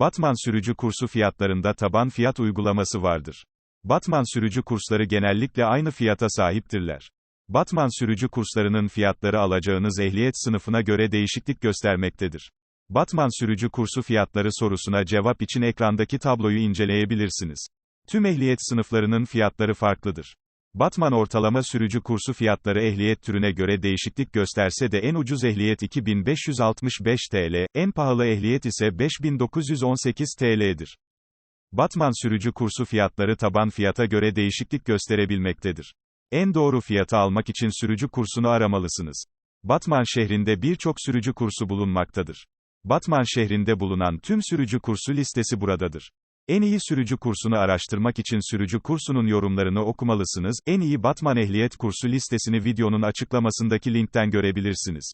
Batman sürücü kursu fiyatlarında taban fiyat uygulaması vardır. Batman sürücü kursları genellikle aynı fiyata sahiptirler. Batman sürücü kurslarının fiyatları alacağınız ehliyet sınıfına göre değişiklik göstermektedir. Batman sürücü kursu fiyatları sorusuna cevap için ekrandaki tabloyu inceleyebilirsiniz. Tüm ehliyet sınıflarının fiyatları farklıdır. Batman ortalama sürücü kursu fiyatları ehliyet türüne göre değişiklik gösterse de en ucuz ehliyet 2565 TL, en pahalı ehliyet ise 5918 TL'dir. Batman sürücü kursu fiyatları taban fiyata göre değişiklik gösterebilmektedir. En doğru fiyatı almak için sürücü kursunu aramalısınız. Batman şehrinde birçok sürücü kursu bulunmaktadır. Batman şehrinde bulunan tüm sürücü kursu listesi buradadır. En iyi sürücü kursunu araştırmak için sürücü kursunun yorumlarını okumalısınız. En iyi Batman ehliyet kursu listesini videonun açıklamasındaki linkten görebilirsiniz.